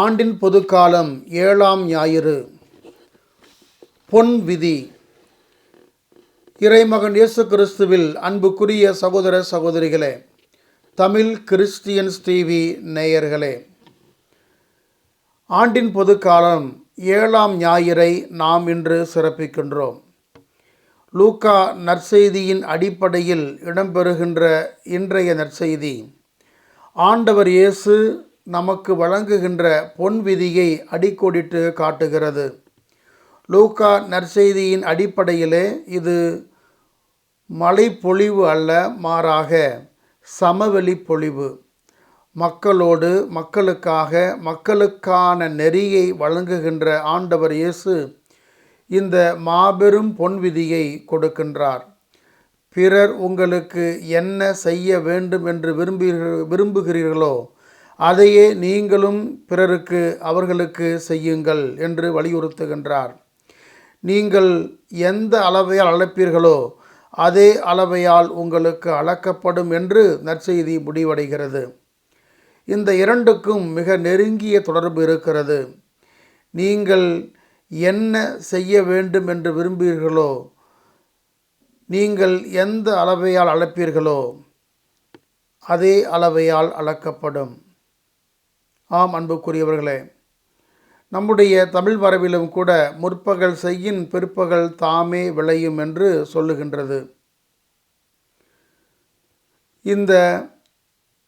ஆண்டின் பொதுக்காலம் ஏழாம் ஞாயிறு. பொன் விதி. இறைமகன் இயேசு கிறிஸ்துவில் அன்புக்குரிய சகோதர சகோதரிகளே தமிழ் கிறிஸ்டியன்ஸ் டிவி நேயர்களே ஆண்டின் பொதுக்காலம் ஏழாம் ஞாயிறை நாம் இன்று சிறப்பிக்கின்றோம். லூக்கா நற்செய்தியின் அடிப்படையில் இடம்பெறுகின்ற இன்றைய நற்செய்தி ஆண்டவர் இயேசு நமக்கு வழங்குகின்ற பொன் விதியை அடிக்கோடிட்டு காட்டுகிறது. லூக்கா நற்செய்தியின் அடிப்படையிலே இது மழை பொழிவு அல்ல மாறாக சமவெளி பொழிவு மக்களோடு மக்களுக்காக மக்களுக்கான நெறியை வழங்குகின்ற ஆண்டவர் இயேசு இந்த மாபெரும் பொன் விதியை கொடுக்கின்றார். பிறர் உங்களுக்கு என்ன செய்ய வேண்டும் என்று விரும்புகிற விரும்புகிறீர்களோ அதையே நீங்களும் பிறருக்கு அவர்களுக்கு செய்யுங்கள் என்று வலியுறுத்துகின்றார். நீங்கள் எந்த அளவையால் அளப்பீர்களோ அதே அளவையால் உங்களுக்கு அளக்கப்படும் என்று நற்செய்தி முடிவடைகிறது. இந்த இரண்டுக்கும் மிக நெருங்கிய தொடர்பு இருக்கிறது. நீங்கள் என்ன செய்ய வேண்டும் என்று விரும்புகிறீர்களோ நீங்கள் எந்த அளவையால் அளப்பீர்களோ அதே அளவையால் அளக்கப்படும். ஆம் அன்புக்குரியவர்களே. நம்முடைய தமிழ் வரவிலும் கூட முற்பகல் செய்யின் பிற்பகல் தாமே விளையும் என்று சொல்லுகின்றது. இந்த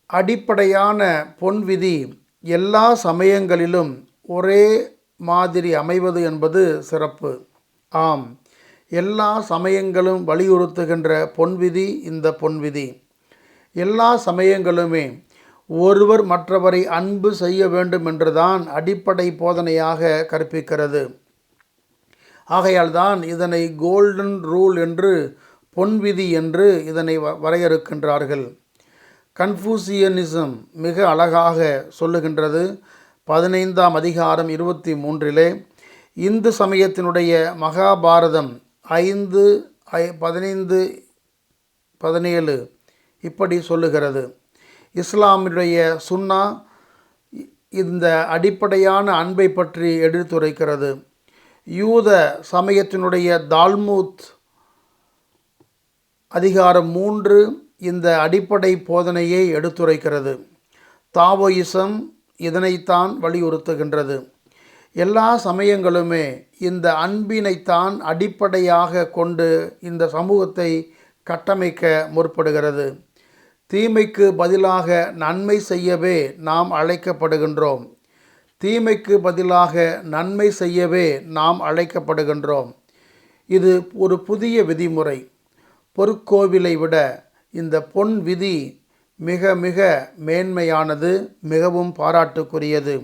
அடிப்படையான பொன் விதி எல்லா சமயங்களிலும் ஒரே மாதிரி அமைவது என்பது சிறப்பு. ஆம் எல்லா சமயங்களும் வலியுறுத்துகின்ற பொன்விதி இந்த பொன்விதி எல்லா சமயங்களுமே ஒருவர் மற்றவரை அன்பு செய்ய வேண்டும் என்றுதான் அடிப்படை போதனையாக கற்பிக்கிறது. ஆகையால் தான் இதனை கோல்டன் ரூல் என்று பொன்விதி என்று இதனை வ- வரையறுக்கின்றார்கள். கன்ஃபூசியனிசம் மிக அழகாக சொல்லுகின்றது. பதினைந்தாம் அதிகாரம் இருபத்தி மூன்றிலே இந்து சமயத்தினுடைய மகாபாரதம் ஐந்து ஐ பதினைந்து பதினேழு இப்படி சொல்லுகிறது. இஸ்லாமினுடைய சுன்னா இந்த அடிப்படையான அன்பை பற்றி எடுத்துரைக்கிறது. யூத சமயத்தினுடைய தால்மூத் அதிகாரம் மூன்று இந்த அடிப்படை போதனையை எடுத்துரைக்கிறது. தாவோயிசம் இதனைத்தான் வலியுறுத்துகின்றது. எல்லா சமயங்களுமே இந்த அன்பினைத்தான் அடிப்படையாக கொண்டு இந்த சமூகத்தை கட்டமைக்க முற்படுகிறது. தீமைக்கு பதிலாக நன்மை செய்யவே நாம் அழைக்கப்படுகின்றோம். தீமைக்கு பதிலாக நன்மை செய்யவே நாம் அழைக்கப்படுகின்றோம். இது ஒரு புதிய விதிமுறை. பொற்கோவிலை விட இந்த பொன் விதி மிக மிக மேன்மையானது மிகவும் பாராட்டுக்குரியது.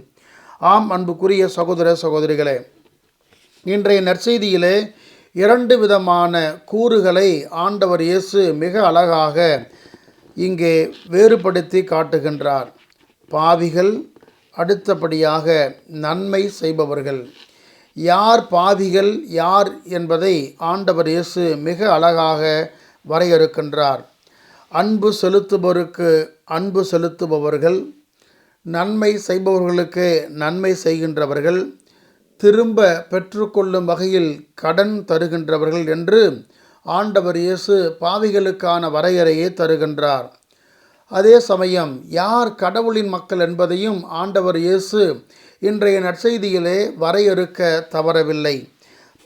ஆம் அன்புக்குரிய சகோதர சகோதரிகளே இன்றைய நற்செய்தியிலே இரண்டு விதமான கூறுகளை ஆண்டவர் இயேசு மிக அழகாக இங்கே வேறுபடுத்தி காட்டுகின்றார். பாவிகள் அடுத்தபடியாக நன்மை செய்பவர்கள். யார் பாவிகள் யார் என்பதை ஆண்டவர் இயேசு மிக அழகாக வரையறுக்கின்றார். அன்பு செலுத்துபவருக்கு அன்பு செலுத்துபவர்கள் நன்மை செய்பவர்களுக்கு நன்மை செய்கின்றவர்கள் திரும்ப பெற்றுக்கொள்ளும் வகையில் கடன் தருகின்றவர்கள் என்று ஆண்டவர் இயேசு பாவிகளுக்கான வரையறையை தருகின்றார். அதே சமயம் யார் கடவுளின் மக்கள் என்பதையும் ஆண்டவர் இயேசு இன்றைய நற்செய்தியிலே வரையறுக்க தவறவில்லை.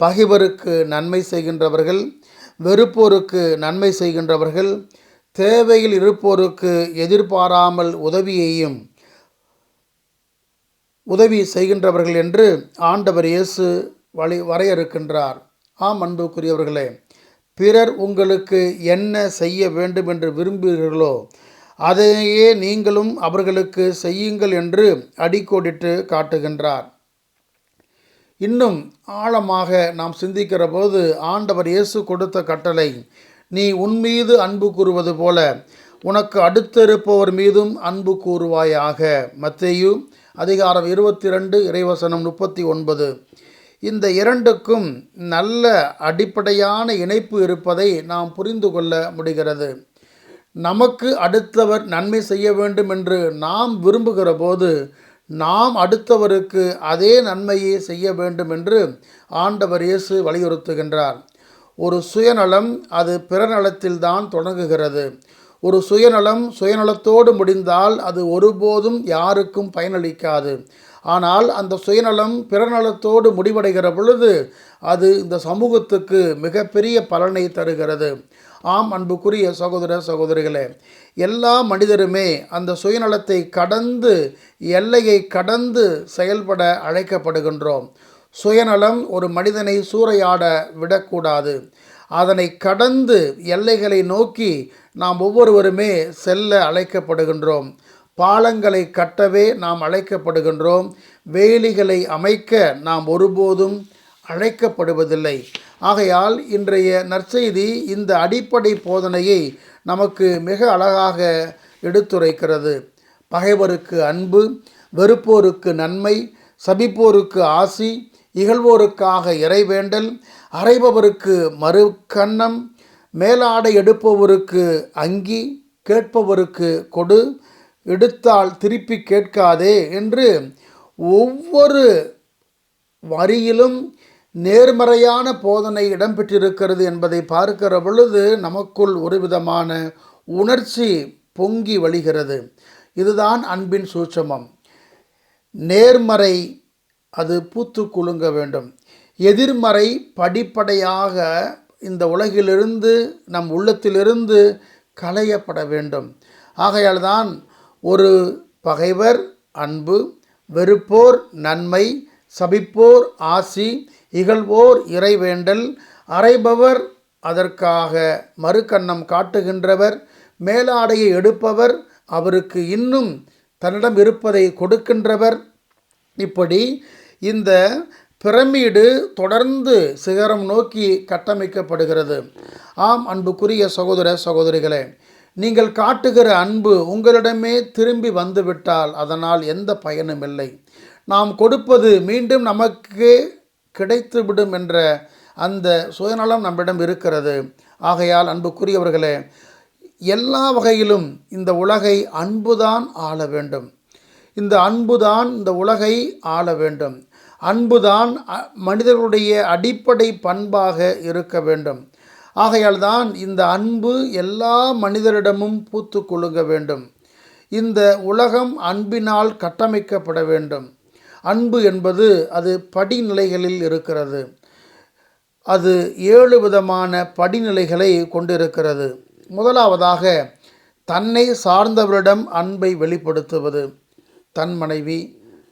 பகைவருக்கு நன்மை செய்கின்றவர்கள் வெறுப்போருக்கு நன்மை செய்கின்றவர்கள் தேவையில் இருப்போருக்கு எதிர்பாராமல் உதவியையும் உதவி செய்கின்றவர்கள் என்று ஆண்டவர் இயேசு வழி வரையறுக்கின்றார். ஆம் அன்புக்குரியவர்களே பிறர் உங்களுக்கு என்ன செய்ய வேண்டும் என்று விரும்புகிறீர்களோ அதையே நீங்களும் அவர்களுக்கு செய்யுங்கள் என்று அடிக்கோடிட்டு காட்டுகின்றார். இன்னும் ஆழமாக நாம் சிந்திக்கிற போது ஆண்டவர் இயேசு கொடுத்த கட்டளை நீ உன் மீது அன்பு கூறுவது போல உனக்கு அடுத்திருப்பவர் மீதும் அன்பு கூறுவாயாக. மத்தேயு அதிகாரம் இருபத்தி ரெண்டு இறைவசனம் முப்பத்தி ஒன்பது. இந்த இரண்டுக்கும் நல்ல அடிப்படையான இணைப்பு இருப்பதை நாம் புரிந்து கொள்ள முடிகிறது. நமக்கு அடுத்தவர் நன்மை செய்ய வேண்டும் என்று நாம் விரும்புகிற போது நாம் அடுத்தவருக்கு அதே நன்மையை செய்ய வேண்டும் என்று ஆண்டவர் இயேசு வலியுறுத்துகின்றார். ஒரு சுயநலம் அது பிறநலத்தில்தான் தொடங்குகிறது. ஒரு சுயநலம் சுயநலத்தோடு முடிந்தால் அது ஒருபோதும் யாருக்கும் பயனளிக்காது. ஆனால் அந்த சுயநலம் பிறநலத்தோடு முடிவடைகிற பொழுது அது இந்த சமூகத்துக்கு மிகப்பெரிய பலனை தருகிறது. ஆம் அன்புக்குரிய சகோதர சகோதரிகளே எல்லா மனிதருமே அந்த சுயநலத்தை கடந்து எல்லையை கடந்து செயல்பட அழைக்கப்படுகின்றோம். சுயநலம் ஒரு மனிதனை சூறையாட விடக்கூடாது. அதனை கடந்து எல்லைகளை நோக்கி நாம் ஒவ்வொருவருமே செல்ல அழைக்கப்படுகின்றோம். பாலங்களை கட்டவே நாம் அழைக்கப்படுகின்றோம். வேலிகளை அமைக்க நாம் ஒருபோதும் அழைக்கப்படுவதில்லை. ஆகையால் இன்றைய நற்செய்தி இந்த அடிப்படை போதனையை நமக்கு மிக அழகாக எடுத்துரைக்கிறது. பகைவருக்கு அன்பு வெறுப்போருக்கு நன்மை சபிப்போருக்கு ஆசி இகழ்வோருக்காக இறைவேண்டல் அறைபவருக்கு மறுக்கண்ணம் மேலாடை எடுப்பவருக்கு அங்கி கேட்பவருக்கு கொடு எடுத்தால் திருப்பி கேட்காதே என்று ஒவ்வொரு வரியிலும் நேர்மறையான போதனை இடம்பெற்றிருக்கிறது என்பதை பார்க்கிற பொழுது நமக்குள் ஒரு விதமான உணர்ச்சி பொங்கி வழிகிறது. இதுதான் அன்பின் சூட்சமம். நேர்மறை அது பூத்து குலுங்க வேண்டும். எதிர்மறை படிப்படையாக இந்த உலகிலிருந்து நம் உள்ளத்திலிருந்து களையப்பட வேண்டும். ஆகையால் தான் ஒரு பகைவர் அன்பு வெறுப்போர் நன்மை சபிப்போர் ஆசி இகழ்வோர் இறைவேண்டல் அறைபவர் அதற்காக மறுக்கண்ணம் காட்டுகின்றவர் மேலாடையை எடுப்பவர் அவருக்கு இன்னும் தன்னிடம் இருப்பதை கொடுக்கின்றவர். இப்படி இந்த பிரமிடு தொடர்ந்து சிகரம் நோக்கி கட்டமைக்கப்படுகிறது. ஆம் அன்புக்குரிய சகோதர சகோதரிகளே நீங்கள் காட்டுகிற அன்பு உங்களிடமே திரும்பி வந்துவிட்டால் அதனால் எந்த பயனும் இல்லை. நாம் கொடுப்பது மீண்டும் நமக்கு கிடைத்துவிடும் என்ற அந்த சுயநலம் நம்மிடம் இருக்கிறது. ஆகையால் அன்புக்குரியவர்களே எல்லா வகையிலும் இந்த உலகை அன்புதான் ஆள வேண்டும். இந்த அன்புதான் இந்த உலகை ஆள வேண்டும். அன்புதான் மனிதர்களுடைய அடிப்படை பண்பாக இருக்க வேண்டும். ஆகையால் தான் இந்த அன்பு எல்லா மனிதரிடமும் பூத்து கொழுங்க வேண்டும். இந்த உலகம் அன்பினால் கட்டமைக்கப்பட வேண்டும். அன்பு என்பது அது படிநிலைகளில் இருக்கிறது. அது ஏழு விதமான படிநிலைகளை கொண்டிருக்கிறது. முதலாவதாக தன்னை சார்ந்தவரிடம் அன்பை வெளிப்படுத்துவது. தன் மனைவி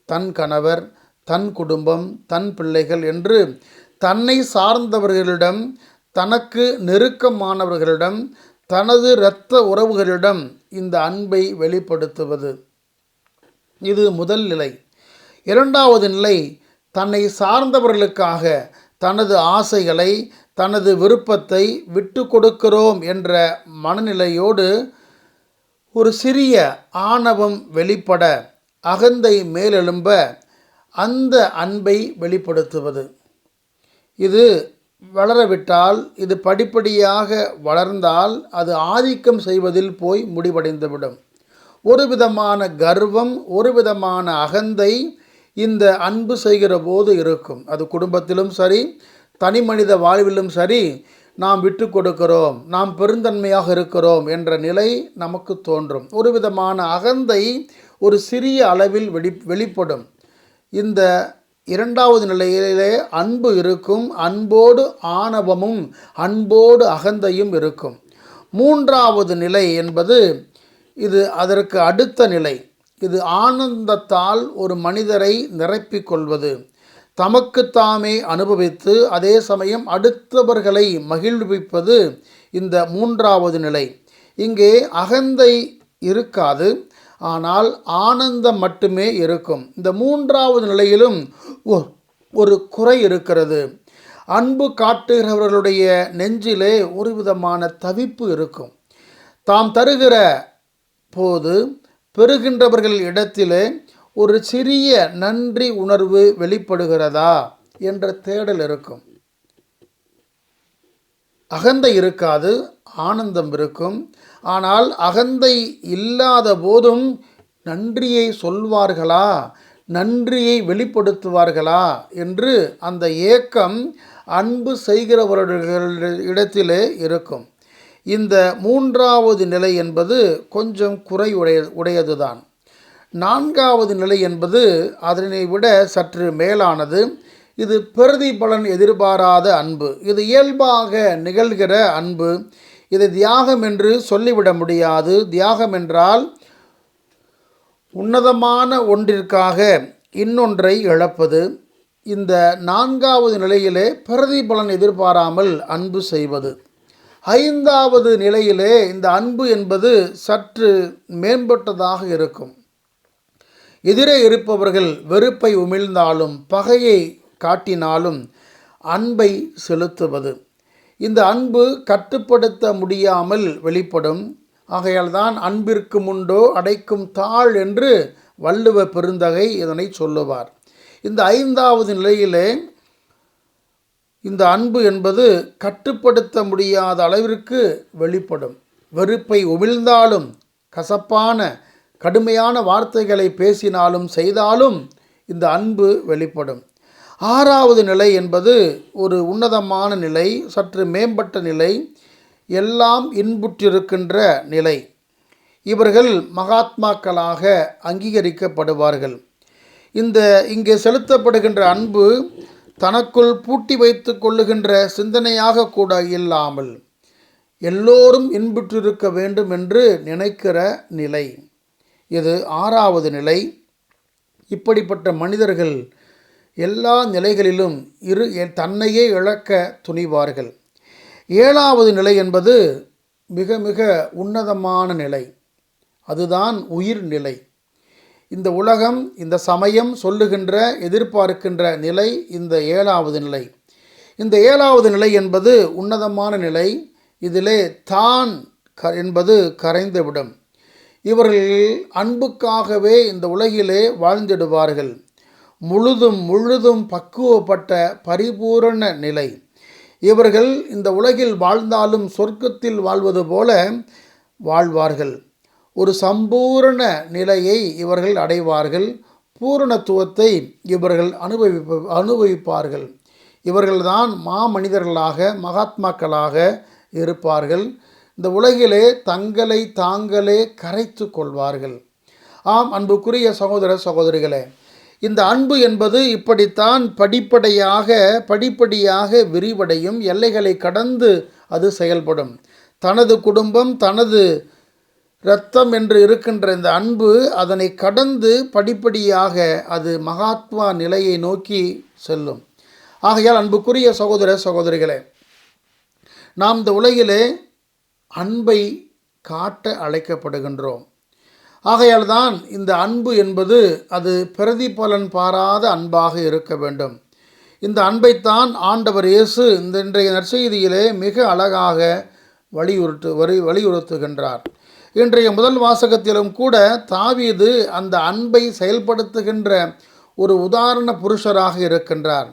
தன் கணவர் தன் குடும்பம் தன் பிள்ளைகள் என்று தன்னை சார்ந்தவர்களிடம் தனக்கு நெருக்கமானவர்களிடம் தனது இரத்த உறவுகளிடம் இந்த அன்பை வெளிப்படுத்துவது. இது முதல் நிலை. இரண்டாவது நிலை தன்னை சார்ந்தவர்களுக்காக தனது ஆசைகளை தனது விருப்பத்தை விட்டு கொடுக்கிறோம் என்ற மனநிலையோடு ஒரு சிறிய ஆணவம் வெளிப்பட அகந்தை மேலெழும்ப அந்த அன்பை வெளிப்படுத்துவது. இது வளரவிட்டால் இது படிப்படியாக வளர்ந்தால் அது ஆதிக்கம் செய்வதில் போய் முடிவடைந்துவிடும். ஒரு விதமான கர்வம் ஒரு விதமான அகந்தை இந்த அன்பு செய்கிற போது இருக்கும். அது குடும்பத்திலும் சரி தனி மனித வாழ்விலும் சரி நாம் விட்டு கொடுக்கிறோம் நாம் பெருந்தன்மையாக இருக்கிறோம் என்ற நிலை நமக்கு தோன்றும். ஒரு விதமான அகந்தை ஒரு சிறிய அளவில் வெளி வெளிப்படும். இந்த இரண்டாவது நிலையிலே அன்பு இருக்கும் அன்போடு ஆணவமும் அன்போடு அகந்தையும் இருக்கும். மூன்றாவது நிலை என்பது இது அதற்கு அடுத்த நிலை. இது ஆனந்தத்தால் ஒரு மனிதரை நிரப்பிக் கொள்வது. தமக்குத்தாமே அனுபவித்து அதே சமயம் அடுத்தவர்களை மகிழ்விப்பது இந்த மூன்றாவது நிலை. இங்கே அகந்தை இருக்காது ஆனால் ஆனந்தம் மட்டுமே இருக்கும். இந்த மூன்றாவது நிலையிலும் ஒரு குறை இருக்கிறது. அன்பு காட்டுகிறவர்களுடைய நெஞ்சிலே ஒரு விதமான தவிப்பு இருக்கும். தாம் தருகிற போது பெறுகின்றவர்கள் இடத்திலே ஒரு சிறிய நன்றி உணர்வு வெளிப்படுகிறதா என்ற தேடல் இருக்கும். அகந்தை இருக்காது ஆனந்தம் இருக்கும். ஆனால் அகந்தை இல்லாத போதும் நன்றியை சொல்வார்களா? நன்றியை வெளிப்படுத்துவார்களா என்று அந்த ஏக்கம் அன்பு செய்கிறவர்களிடத்திலே இருக்கும். இந்த மூன்றாவது நிலை என்பது கொஞ்சம் குறை உடைய உடையதுதான். நான்காவது நிலை என்பது அதனை விட சற்று மேலானது. இது பிரதிபலன் எதிர்பாராத அன்பு. இது இயல்பாக நிகழ்கிற அன்பு. இதை தியாகம் என்று சொல்லிவிட முடியாது. தியாகம் என்றால் உன்னதமான ஒன்றிற்காக இன்னொன்றை இழப்பது இந்த நான்காவது நிலையிலே பிரதிபலன் எதிர்பாராமல் அன்பு செய்வது. ஐந்தாவது நிலையிலே இந்த அன்பு என்பது சற்று மேம்பட்டதாக இருக்கும். எதிரே இருப்பவர்கள் வெறுப்பை உமிழ்ந்தாலும் பகையை காட்டினாலும் அன்பை செலுத்துவது. இந்த அன்பு கட்டுப்படுத்த முடியாமல் வெளிப்படும். ஆகையால் தான் அன்பிற்கு முண்டோ அடைக்கும் தாழ் என்று வள்ளுவ பெருந்தகை இதனை சொல்லுவார். இந்த ஐந்தாவது நிலையிலே இந்த அன்பு என்பது கட்டுப்படுத்த முடியாத அளவிற்கு வெளிப்படும். வெறுப்பை உமிழ்ந்தாலும் கசப்பான கடுமையான வார்த்தைகளை பேசினாலும் செய்தாலும் இந்த அன்பு வெளிப்படும். ஆறாவது நிலை என்பது ஒரு உன்னதமான நிலை சற்று மேம்பட்ட நிலை எல்லாம் இன்புற்றிருக்கின்ற நிலை. இவர்கள் மகாத்மாக்களாக அங்கீகரிக்கப்படுவார்கள். இந்த இங்கே செலுத்தப்படுகின்ற அன்பு தனக்குள் பூட்டி வைத்து கொள்ளுகின்ற சிந்தனையாக கூட இல்லாமல் எல்லோரும் இன்புற்றிருக்க வேண்டும் என்று நினைக்கிற நிலை. இது ஆறாவது நிலை. இப்படிப்பட்ட மனிதர்கள் எல்லா நிலைகளிலும் இரு தன்னையே இழக்க துணிவார்கள். ஏழாவது நிலை என்பது மிக மிக உன்னதமான நிலை. அதுதான் உயிர் நிலை. இந்த உலகம் இந்த சமயம் சொல்லுகின்ற எதிர்பார்க்கின்ற நிலை இந்த ஏழாவது நிலை. இந்த ஏழாவது நிலை என்பது உன்னதமான நிலை. இதிலே தான் க என்பது கரைந்துவிடும். இவர்கள் அன்புக்காகவே இந்த உலகிலே வாழ்ந்திடுவார்கள். முழுதும் முழுதும் பக்குவப்பட்ட பரிபூரண நிலை. இவர்கள் இந்த உலகில் வாழ்ந்தாலும் சொர்க்கத்தில் வாழ்வது போல வாழ்வார்கள். ஒரு சம்பூரண நிலையை இவர்கள் அடைவார்கள். பூரணத்துவத்தை இவர்கள் அனுபவிப்ப அனுபவிப்பார்கள். இவர்கள்தான் மாமனிதர்களாக மகாத்மாக்களாக இருப்பார்கள். இந்த உலகிலே தங்களை தாங்களே கரைத்து கொள்வார்கள். ஆம் அன்புக்குரிய சகோதர சகோதரிகளே இந்த அன்பு என்பது இப்படித்தான் படிப்படியாக படிப்படியாக விரிவடையும். எல்லைகளை கடந்து அது செயல்படும். தனது குடும்பம் தனது இரத்தம் என்று இருக்கின்ற இந்த அன்பு அதனை கடந்து படிப்படியாக அது மகாத்மா நிலையை நோக்கி செல்லும். ஆகையால் அன்புக்குரிய சகோதர சகோதரிகளே நாம் இந்த உலகிலே அன்பை காட்ட அழைக்கப்படுகின்றோம். ஆகையால் தான் இந்த அன்பு என்பது அது பிரதிபலன் பாராத அன்பாக இருக்க வேண்டும். இந்த அன்பைத்தான் ஆண்டவர் இயேசு இந்த இன்றைய நற்செய்தியிலே மிக அழகாக வலியுறுத்து வரி வலியுறுத்துகின்றார். இன்றைய முதல் வாசகத்திலும் கூட தாவீது அந்த அன்பை செயல்படுத்துகின்ற ஒரு உதாரண புருஷராக இருக்கின்றார்.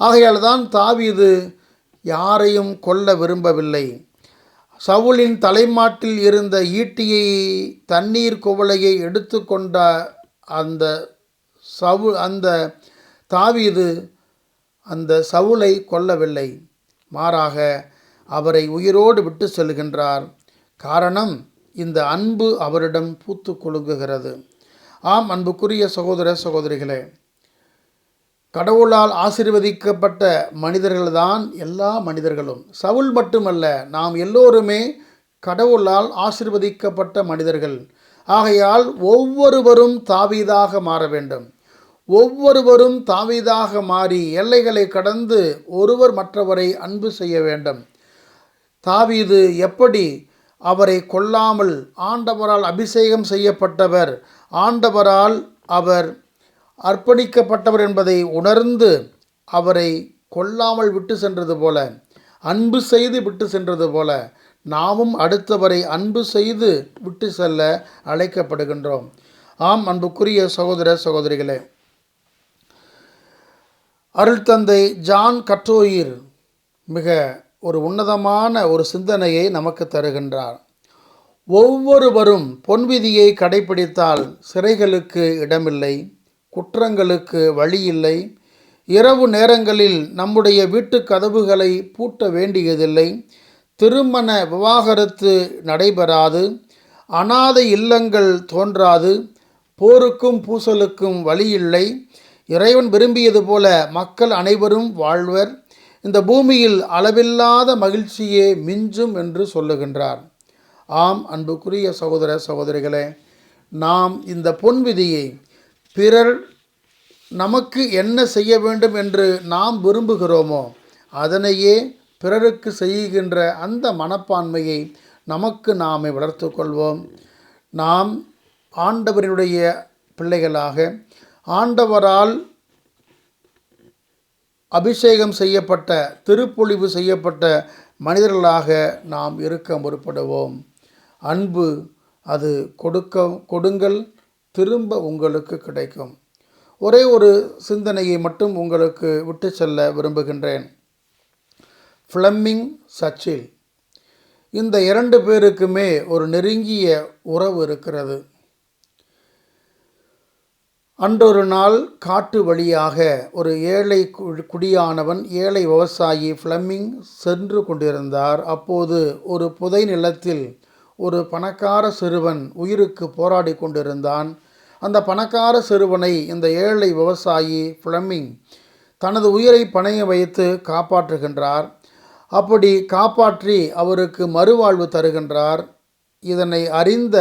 ஆகையால் தான் தாவீது யாரையும் கொல்ல விரும்பவில்லை. சவுலின் தலைமாட்டில் இருந்த ஈட்டியை தண்ணீர் குவளையை எடுத்துக்கொண்ட அந்த சவு அந்த தாவீது அந்த சவுலை கொல்லவில்லை. மாறாக அவரை உயிரோடு விட்டு செல்கின்றார். காரணம் இந்த அன்பு அவரிடம் பூத்து கொழுங்குகிறது ஆம் அன்புக்குரிய சகோதர சகோதரிகளே கடவுளால் ஆசிர்வதிக்கப்பட்ட மனிதர்கள்தான் எல்லா மனிதர்களும். சவுல் மட்டுமல்ல நாம் எல்லோருமே கடவுளால் ஆசிர்வதிக்கப்பட்ட மனிதர்கள். ஆகையால் ஒவ்வொருவரும் தாவீதாக மாற வேண்டும். ஒவ்வொருவரும் தாவீதாக மாறி எல்லைகளை கடந்து ஒருவர் மற்றவரை அன்பு செய்ய வேண்டும். தாவீது எப்படி அவரை கொல்லாமல் ஆண்டவரால் அபிஷேகம் செய்யப்பட்டவர்? ஆண்டவரால் அவர் அர்ப்பணிக்கப்பட்டவர் என்பதை உணர்ந்து அவரை கொல்லாமல் விட்டு சென்றது போல அன்பு செய்து விட்டு சென்றது போல நாமும் அடுத்தவரை அன்பு செய்து விட்டு செல்ல அழைக்கப்படுகின்றோம். ஆம் அன்புக்குரிய சகோதர சகோதரிகளே. அருள் தந்தை ஜான் கற்றோயிர் மிக ஒரு உன்னதமான ஒரு சிந்தனையை நமக்கு தருகின்றார். ஒவ்வொருவரும் பொன்விதியை கடைபிடித்தால் சிறைகளுக்கு இடமில்லை. குற்றங்களுக்கு வழியில்லை. இரவு நேரங்களில் நம்முடைய வீட்டு கதவுகளை பூட்ட வேண்டியதில்லை. திருமண விவாகரத்து நடைபெறாது. அனாதை இல்லங்கள் தோன்றாது. போருக்கும் பூசலுக்கும் வழியில்லை. இறைவன் விரும்பியது போல மக்கள் அனைவரும் வாழ்வர். இந்த பூமியில் அளவில்லாத மகிழ்ச்சியே மிஞ்சும் என்று சொல்லுகின்றார். ஆம் அன்புக்குரிய சகோதர சகோதரிகளே நாம் இந்த பொன் விதியை பிறர் நமக்கு என்ன செய்ய வேண்டும் என்று நாம் விரும்புகிறோமோ அதனையே பிறருக்கு செய்கின்ற அந்த மனப்பான்மையை நமக்கு நாமே வளர்த்து கொள்வோம். நாம் ஆண்டவரினுடைய பிள்ளைகளாக ஆண்டவரால் அபிஷேகம் செய்யப்பட்ட திருப்பொழிவு செய்யப்பட்ட மனிதர்களாக நாம் இருக்க முற்படுவோம். அன்பு அது கொடுக்க கொடுங்கள். திரும்ப உங்களுக்கு கிடைக்கும். ஒரே ஒரு சிந்தனையை மட்டும் உங்களுக்கு விட்டு செல்ல விரும்புகின்றேன். ஃப்ளம்மிங் சச்சில் இந்த இரண்டு பேருக்குமே ஒரு நெருங்கிய உறவு இருக்கிறது. அன்றொரு நாள் காட்டு வழியாக ஒரு ஏழை கு- குடியானவன் ஏழை விவசாயி ஃப்ளம்மிங் சென்று கொண்டிருந்தார். அப்போது ஒரு புதை நிலத்தில் ஒரு பணக்கார சிறுவன் உயிருக்கு போராடி கொண்டிருந்தான். அந்த பணக்கார சிறுவனை இந்த ஏழை விவசாயி ஃப்ளமிங் தனது உயிரை பணைய வைத்து காப்பாற்றுகின்றார். அப்படி காப்பாற்றி அவருக்கு மறுவாழ்வு தருகின்றார். இதனை அறிந்த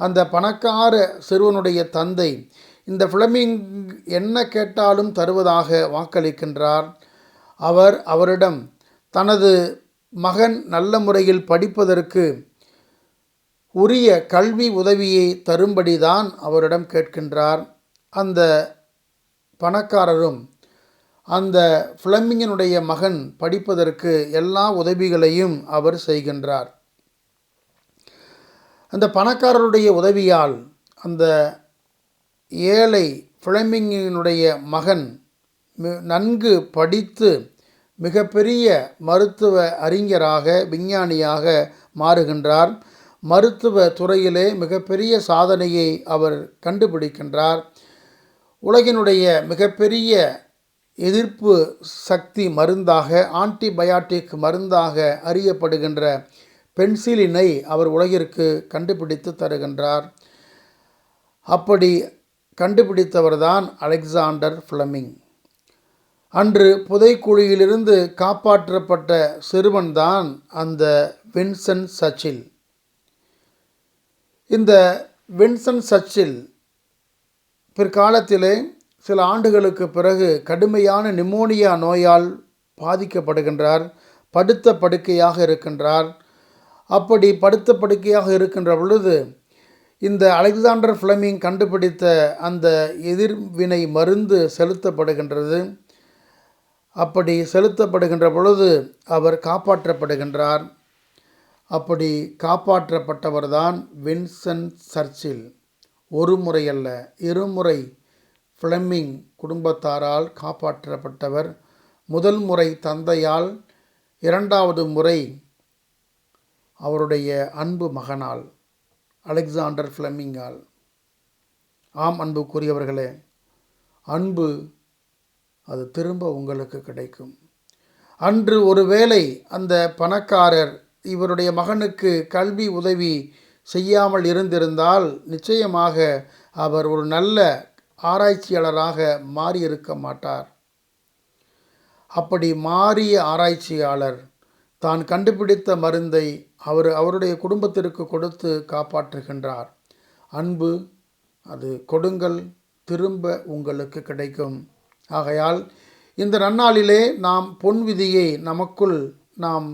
அந்த பணக்கார சிறுவனுடைய தந்தை இந்த ஃப்ளமிங் என்ன கேட்டாலும் தருவதாக வாக்களிக்கின்றார். அவர் அவரிடம் தனது மகன் நல்ல முறையில் படிப்பதற்கு உரிய கல்வி உதவியை தரும்படிதான் அவரிடம் கேட்கின்றார். அந்த பணக்காரரும் அந்த ஃப்ளமிங்கனுடைய மகன் படிப்பதற்கு எல்லா உதவிகளையும் அவர் செய்கின்றார். அந்த பணக்காரருடைய உதவியால் அந்த ஏழை ஃப்ளமிங்கினுடைய மகன் நன்கு படித்து மிகப்பெரிய மருத்துவ அறிஞராக விஞ்ஞானியாக மாறுகின்றார். மருத்துவ துறையிலே மிகப்பெரிய சாதனையை அவர் கண்டுபிடிக்கின்றார். உலகினுடைய மிகப்பெரிய எதிர்ப்பு சக்தி மருந்தாக ஆன்டிபயாட்டிக் மருந்தாக அறியப்படுகின்ற பென்சிலினை அவர் உலகிற்கு கண்டுபிடித்து தருகின்றார். அப்படி கண்டுபிடித்தவர்தான் அலெக்சாண்டர் ஃப்ளமிங். அன்று புதைக்குழியிலிருந்து காப்பாற்றப்பட்ட சிறுவன்தான் அந்த வின்சன் சச்சில். இந்த வின்சென்ட் சர்ச்சில் பிற்காலத்திலே சில ஆண்டுகளுக்கு பிறகு கடுமையான நிமோனியா நோயால் பாதிக்கப்படுகின்றார் படுத்த படுக்கையாக இருக்கின்றார். அப்படி படுத்த படுக்கையாக இருக்கின்ற பொழுது இந்த அலெக்சாண்டர் ஃப்ளமிங் கண்டுபிடித்த அந்த எதிர்வினை மருந்து செலுத்தப்படுகின்றது. அப்படி செலுத்தப்படுகின்ற பொழுது அவர் காப்பாற்றப்படுகின்றார். அப்படி காப்பாற்றப்பட்டவர்தான் வின்சென்ட் சர்ச்சில். ஒரு முறையல்ல இருமுறை ஃப்ளெமிங் குடும்பத்தாரால் காப்பாற்றப்பட்டவர். முதல் முறை தந்தையால் இரண்டாவது முறை அவருடைய அன்பு மகனால் அலெக்சாண்டர் ஃப்ளெமிங்கால். ஆம் அன்புக்குரியவர்களே அன்பு அது திரும்ப உங்களுக்கு கிடைக்கும். அன்று ஒருவேளை அந்த பணக்காரர் இவருடைய மகனுக்கு கல்வி உதவி செய்யாமல் இருந்திருந்தால் நிச்சயமாக அவர் ஒரு நல்ல ஆராய்ச்சியாளராக மாறியிருக்க மாட்டார். அப்படி மாறிய ஆராய்ச்சியாளர் தான் கண்டுபிடித்த மருந்தை அவர் அவருடைய குடும்பத்திற்கு கொடுத்து காப்பாற்றுகின்றார். அன்பு அது கொடுங்கள் திரும்ப உங்களுக்கு கிடைக்கும். ஆகையால் இந்த நன்னாளிலே நாம் பொன் விதியை நமக்குள் நாம்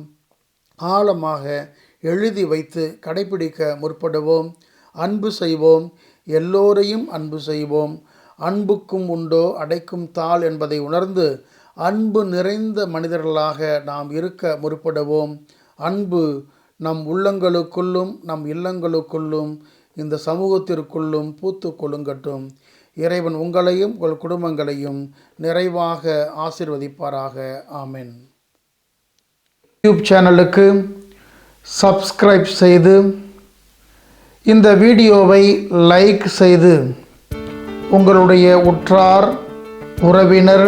ஆழமாக எழுதி வைத்து கடைபிடிக்க முற்படுவோம். அன்பு செய்வோம். எல்லோரையும் அன்பு செய்வோம். அன்புக்கும் உண்டோ அடைக்கும் தாள் என்பதை உணர்ந்து அன்பு நிறைந்த மனிதர்களாக நாம் இருக்க முற்படுவோம். அன்பு நம் உள்ளங்களுக்குள்ளும் நம் இல்லங்களுக்குள்ளும் இந்த சமூகத்திற்குள்ளும் பூத்து கொழுங்கட்டும். இறைவன் உங்களையும் உங்கள் குடும்பங்களையும் நிறைவாக ஆசிர்வதிப்பாராக. ஆமென். யூடியூப் சேனலுக்கு சப்ஸ்கிரைப் செய்து இந்த வீடியோவை லைக் செய்து உங்களுடைய உற்றார் உறவினர்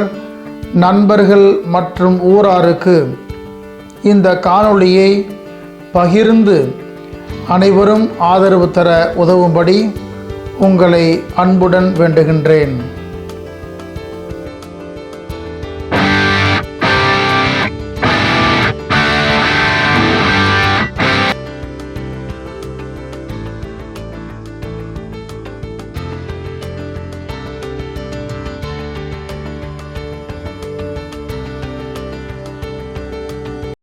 நண்பர்கள் மற்றும் ஊராருக்கு இந்த காணொளியை பகிர்ந்து அனைவரும் ஆதரவு தர உதவும்படி உங்களை அன்புடன் வேண்டுகின்றேன்.